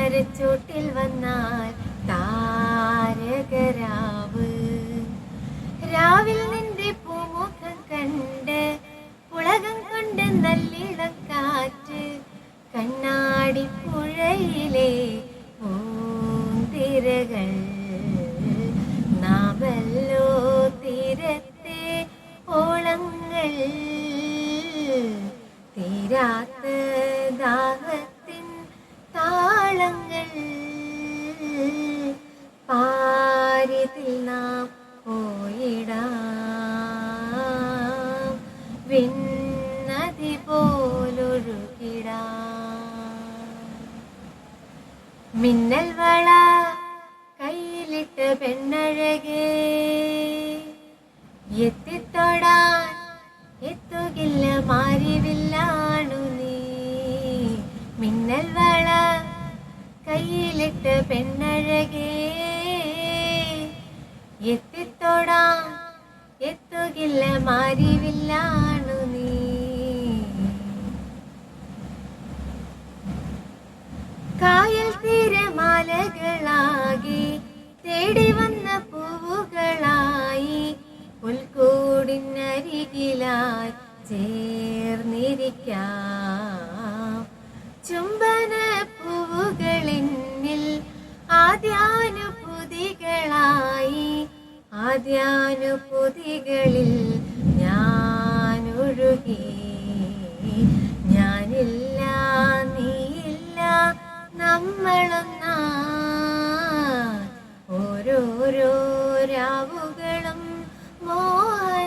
മരച്ചോട്ടിൽ വന്നാൽ താരകരാവ്. രാവിൽ നിന്റെ പൂമുഖം കണ്ട് പുളകം കൊണ്ട് നല്ലിളം കാറ്റ് കണ്ണാടി പുഴയിലെ പൂന്തിരകൾ നാമല്ലോ തീരത്തെ ഓളങ്ങൾ തീരാത്ത ദാഹത്തിൻ താളങ്ങൾ പാരിതിൽ നാം പോയിടാം. വിണ്ണതി പോലൊഴുകിടാം മിന്നൽ വള കയ്യിലിട്ട് പെണ്ണഴകേ. എത്തിത്തൊടാൻ കയ്യിലിട്ട് പെണ്ണഴകേ. എത്തിത്തോടാ എത്തുകില്ല മാറിവില്ലാണു നീ. കായൽ തീരമാലകളാകി തേടി വന്ന പൂവുകളായി പുൽക്കൂടിനരികിലായി ചേർന്നിരിക്കാം. ആദ്യാനുഭൂതികളായി. ആദ്യാനുഭൂതികളിൽ ഞാനൊഴുകി. ഞാനില്ല നീയില്ല നമ്മളൊന്ന ഓരോരോ രാവുകളും മോഹനമായി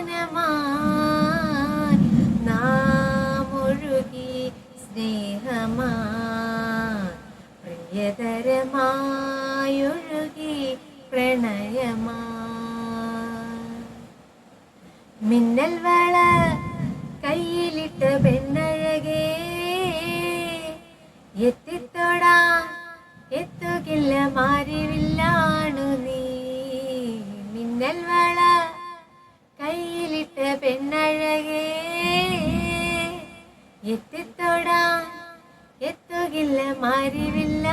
നാം ഒഴുകി കരയൊഴുകി പ്രണയമാ. മിന്നൽ വള കയ്യിലിട്ട പെണ്ണഴകേ. എത്തിത്തൊടാ എത്തുകില്ല മാറിവില്ലാണു നീ. മിന്നൽ വള കയ്യിലിട്ട പെണ്ണഴകേ. എത്തിത്തൊടാ എത്തുകില്ല മാറിവില്ല